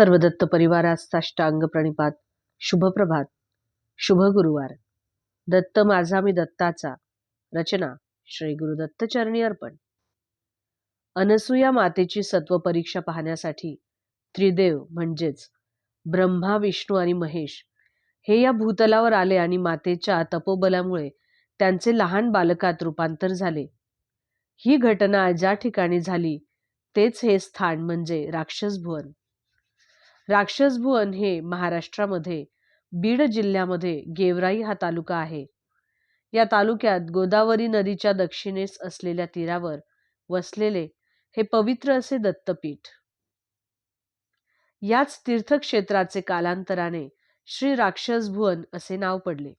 सर्व दत्त परिवारास साष्टांग प्रणिपात शुभप्रभात शुभ गुरुवार. दत्त माझा मी दत्ताचा. रचना श्री गुरुदत्त चरणी अर्पण. अनसुया मातेची सत्व परीक्षा पाहण्यासाठी त्रिदेव म्हणजेच ब्रह्मा विष्णू आणि महेश हे या भूतलावर आले आणि मातेच्या तपोबलामुळे त्यांचे लहान बालकात रूपांतर झाले. ही घटना ज्या ठिकाणी झाली तेच हे स्थान म्हणजे राक्षस राक्षसभुवन हे महाराष्ट्रामध्ये बीड जिल्ह्यामध्ये गेवराई हा तालुका आहे. या तालुक्यात गोदावरी नदीच्या दक्षिणेस असलेल्या तीरावर वसलेले हे पवित्र असे दत्तपीठ. याच तीर्थक्षेत्राचे कालांतराने श्री राक्षस भुवन असे नाव पडले.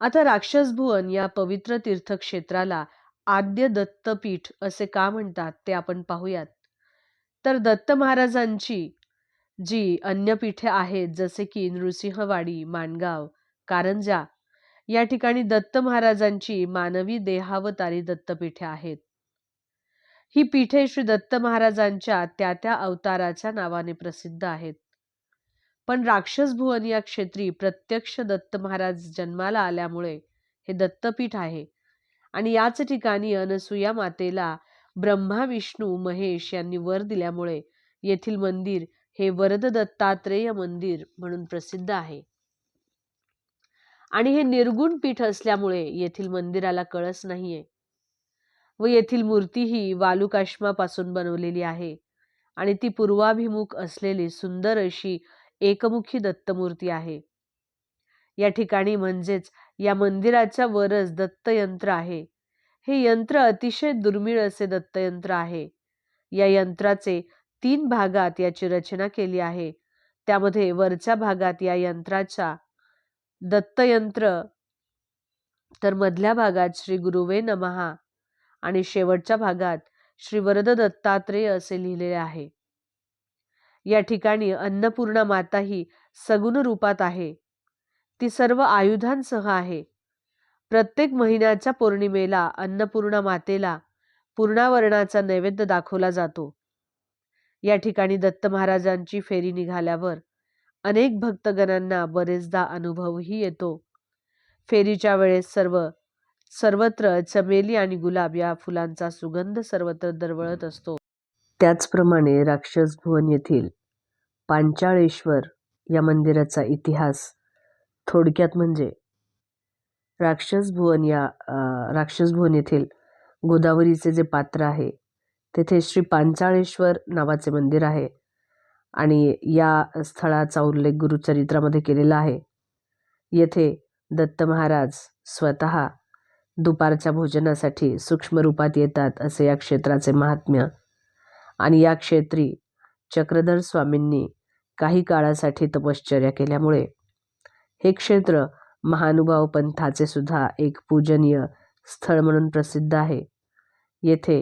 आता राक्षस भुवन या पवित्र तीर्थक्षेत्राला आद्य दत्तपीठ असे का म्हणतात ते आपण पाहूयात. तर दत्त महाराजांची जी अन्य पीठे आहेत जसे की नृसिंहवाडी माणगाव कारंजा या ठिकाणी दत्त महाराजांची मानवी देहावतारी दत्तपीठे आहेत. ही पीठे श्री दत्त महाराजांच्या त्या त्या अवताराच्या नावाने प्रसिद्ध आहेत. पण राक्षस भुवन या क्षेत्री प्रत्यक्ष दत्त महाराज जन्माला आल्यामुळे हे दत्तपीठ आहे आणि याच ठिकाणी अनसुया मातेला ब्रह्मा विष्णू महेश यांनी वर दिल्यामुळे येथील मंदिर हे वरद दत्तात्रेय मंदिर म्हणून प्रसिद्ध आहे. आणि हे निर्गुण पीठ असल्यामुळे येथील मंदिराला कळस नाहीये. व येथील मूर्ती ही वालुकाश्मापासून बनवलेली आहे आणि ती पूर्वाभिमुख असलेली सुंदर अशी एकमुखी दत्तमूर्ती आहे. या ठिकाणी म्हणजेच या मंदिराच्या वरच दत्तयंत्र आहे. हे यंत्र अतिशय दुर्मिळ असे दत्तयंत्र आहे. या यंत्राचे तीन भागात याची रचना केली आहे. त्यामध्ये वरच्या भागात या यंत्राच्या दत्तयंत्र तर मधल्या भागात श्री गुरुवे नमहा आणि शेवटच्या भागात श्री वरद दत्तात्रेय असे लिहिलेले आहे. या ठिकाणी अन्नपूर्णा माता ही सगुण रूपात आहे. ती सर्व आयुधांसह आहे. प्रत्येक महिन्याच्या पौर्णिमेला अन्नपूर्णा मातेला पूर्णावरणाचा नैवेद्य दाखवला जातो. या ठिकाणी दत्त महाराजांची फेरी निघाल्यावर अनेक भक्तगणांना बरेचदा अनुभवही येतो. फेरीच्या वेळेस सर्व सर्वत्र चमेली आणि गुलाब या फुलांचा सुगंध सर्वत्र दरवळत असतो. त्याचप्रमाणे राक्षस भुवन येथील पांचाळेश्वर या मंदिराचा इतिहास थोडक्यात म्हणजे राक्षस भुवन या राक्षस भुवन येथील गोदावरीचे जे पात्र आहे तेथे श्री पांचाळेश्वर नावाचे मंदिर आहे आणि या स्थळाचा उल्लेख गुरुचरित्रामध्ये केलेला आहे. येथे दत्त महाराज स्वतः दुपारच्या भोजनासाठी सूक्ष्म रूपात येतात असे या क्षेत्राचे महात्म्य आणि या क्षेत्री चक्रधर स्वामींनी काही काळासाठी तपश्चर्या केल्यामुळे हे क्षेत्र महानुभाव पंथाचे सुद्धा एक पूजनीय स्थळ म्हणून प्रसिद्ध आहे. येथे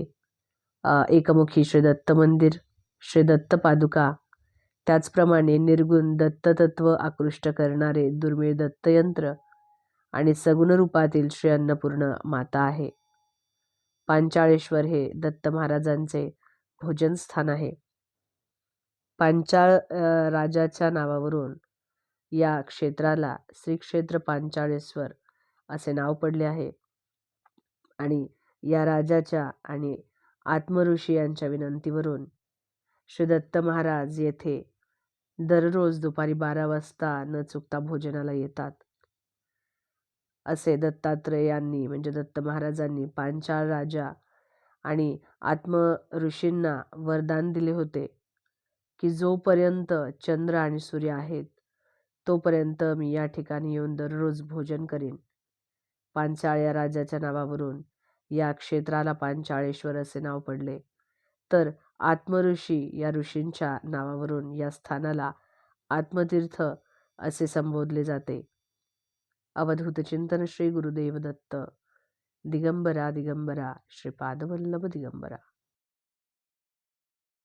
एकमुखी श्री दत्त मंदिर श्री दत्त पादुका त्याचप्रमाणे निर्गुण दत्ततत्व आकृष्ट करणारे दुर्मिळ दत्तयंत्र आणि सगुण रूपातील श्री अन्नपूर्ण माता आहे. पांचाळेश्वर हे दत्त महाराजांचे भोजन स्थान आहे. पांचाळ राजाच्या नावावरून या क्षेत्राला श्री क्षेत्र पांचाळेश्वर असे नाव पडले आहे. आणि या राजाच्या आणि आत्मऋषी यांच्या विनंतीवरून श्री दत्त महाराज येथे दररोज दुपारी बारा वाजता न चुकता भोजनाला येतात. असे दत्तात्रेयांनी म्हणजे दत्त महाराजांनी पांचाळ राजा आणि आत्म ऋषींना वरदान दिले होते की जोपर्यंत चंद्र आणि सूर्य आहेत तोपर्यंत मी या ठिकाणी येऊन दररोज भोजन करीन. पांचाळ या राजाच्या नावावरून या क्षेत्राला पांचाळेश्वर असे नाव पडले. तर आत्मऋषी या ऋषींच्या नावावरून या स्थानाला आत्मतीर्थ असे संबोधले जाते. अवधूत चिंतन श्री गुरुदेव दत्त दिगंबरा दिगंबरा श्रीपादवल्लभ दिगंबरा.